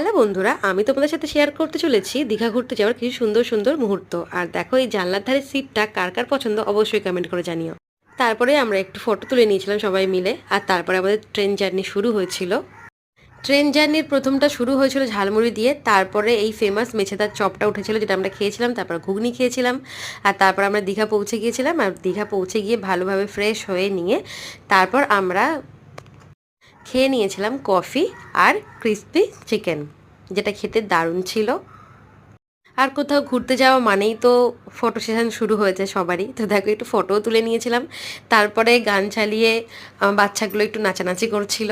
Hello বন্ধুরা, আমি তোমাদের সাথে শেয়ার করতে চলেছি দীঘা ঘুরতে যাওয়ার কিছু সুন্দর সুন্দর মুহূর্ত। আর দেখো এই জানলার ধারে সিটটা কার কার পছন্দ অবশ্যই কমেন্ট করে জানিও। তারপরে আমরা একটু ফটো তুলে নিয়েছিলাম সবাই মিলে, আর তারপরে আমাদের ট্রেন জার্নি শুরু হয়েছিল। ট্রেন জার্নির প্রথমটা শুরু হয়েছিল ঝালমুড়ি দিয়ে, তারপরে এই ফেমাস মেছেদার চপটা উঠেছিল যেটা আমরা খেয়েছিলাম, তারপর ঘুগনি খেয়েছিলাম, আর তারপর আমরা দীঘা পৌঁছে গিয়েছিলাম, আর দীঘা পৌঁছে গিয়ে ভালোভাবে ফ্রেশ হয়ে নিয়ে তারপর আমরা খেয়ে নিয়েছিলাম কফি আর ক্রিস্পি চিকেন, যেটা খেতে দারুণ ছিল। আর কোথাও ঘুরতে যাওয়া মানেই তো ফটো সেশন শুরু হয়েছে সবারই। তো দেখো, একটু ফটোও তুলে নিয়েছিলাম। তারপরে গান চালিয়ে বাচ্চাগুলো একটু নাচানাচি করছিল।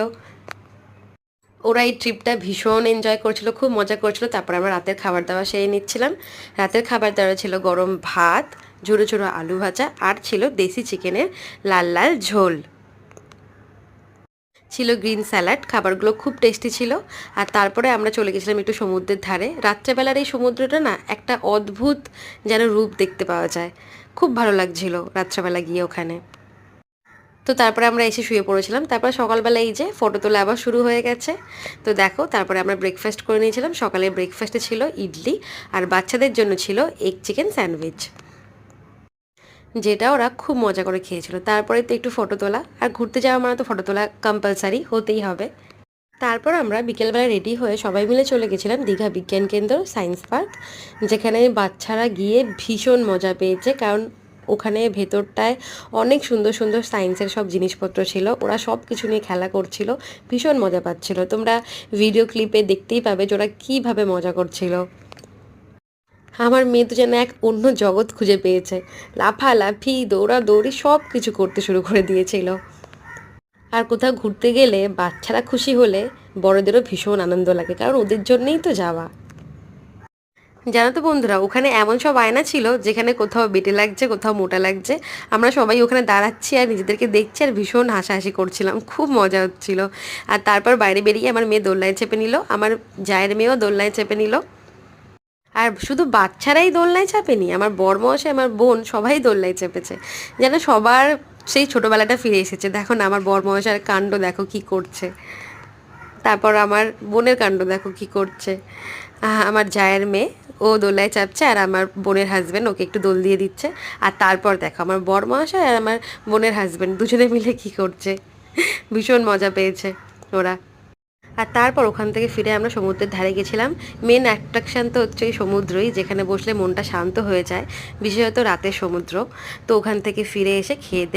ওরা এই ট্রিপটা ভীষণ এনজয় করছিল, খুব মজা করছিল। তারপর আমরা রাতের খাবার দাবার সেরে নিচ্ছিলাম। রাতের খাবার দাবার ছিল গরম ভাত ঝুড়ো ঝুড়ো আলু ভাজা, আর ছিল দেশি চিকেনের লাল লাল ঝোল। ছিল গ্রিন স্যালাড, খাবারগুলো খুব টেস্টি ছিল। আর তারপরে আমরা চলে গেছিলাম একটু সমুদ্রের ধারে। রাত্রেবেলার এই সমুদ্রটা না একটা অদ্ভুত যেন রূপ দেখতে পাওয়া যায়। খুব ভালো লাগছিল রাত্রেবেলা গিয়ে ওখানে। তো তারপরে আমরা এসে শুয়ে পড়েছিলাম। তারপর সকালবেলা এই যে ফটো তোলা আবার শুরু হয়ে গেছে। তো দেখো, তারপরে আমরা ব্রেকফাস্ট করে নিয়েছিলাম। সকালে ব্রেকফাস্টে ছিল ইডলি, আর বাচ্চাদের জন্য ছিল এগ চিকেন স্যান্ডউইচ যেটা ওরা খুব মজা করে খেয়েছিল। তারপরে তো একটু ফটো তোলা। আর ঘুরতে যাওয়া মানে তো ফটো তোলা কম্পালসারি হতেই হবে। তারপর আমরা বিকেলবেলা রেডি হয়ে সবাই মিলে চলে গেছিলাম দীঘা বিজ্ঞান কেন্দ্র সায়েন্স পার্ক যেখানে বাচ্চারা গিয়ে ভীষণ মজা পেয়েছে। কারণ ওখানে ভেতরটায় অনেক সুন্দর সুন্দর সায়েন্সের সব জিনিসপত্র ছিল। ওরা সব কিছু নিয়ে খেলা করছিল। ভীষণ মজা পাচ্ছিল। তোমরা ভিডিও ক্লিপে দেখতেই পাবে যে ওরা কীভাবে মজা করছিল। আমার মেয়ে তো যেন এক অন্য জগৎ খুঁজে পেয়েছে। লাফালাফি দৌড়া দৌড়ি সব কিছু করতে শুরু করে দিয়েছিল। আর কোথাও ঘুরতে গেলে বাচ্চারা খুশি হলে বড়দেরও ভীষণ আনন্দ লাগে, কারণ ওদের জন্যেই তো যাওয়া। জানো তো বন্ধুরা, ওখানে এমন সব আয়না ছিল যেখানে কোথাও বেটে লাগছে, কোথাও মোটা লাগছে। আমরা সবাই ওখানে দাঁড়াচ্ছি আর নিজেদেরকে দেখছি আর ভীষণ হাসাহাসি করছিলাম, খুব মজা হচ্ছিল। আর তারপর বাইরে বেরিয়ে আমার মেয়ে দোলনায় চেপে নিল, আমার জায়ের মেয়েও দোলনায় চেপে নিল। আর শুধু বাচ্চারাই দোলনায় চাপেনি, আমার বরমশাই, আমার বোন সবাই দোলনায় চেপেছে। যেন সবার সেই ছোটোবেলাটা ফিরে এসেছে। দেখো না, আমার বরমশার কাণ্ড দেখো কি করছে। তারপর আমার বোনের কাণ্ড দেখো কি করছে। আমার জায়ের মেয়ে, ও দোলায় চাপছে আর আমার বোনের হাজব্যান্ড ওকে একটু দোল দিয়ে দিচ্ছে। আর তারপর দেখো, আমার বরমশাই আর আমার বোনের হাজব্যান্ড দুজনে মিলে কি করছে? ভীষণ মজা পেয়েছে ওরা। আর তারপর ওখান থেকে ফিরে আমরা সমুদ্রের ধারে গেছিলাম। মেন অ্যাট্রাকশান তো হচ্ছে সমুদ্রই, যেখানে বসলে মনটা শান্ত হয়ে যায়, বিশেষত রাতের সমুদ্র। তো ওখান থেকে ফিরে এসে খেয়ে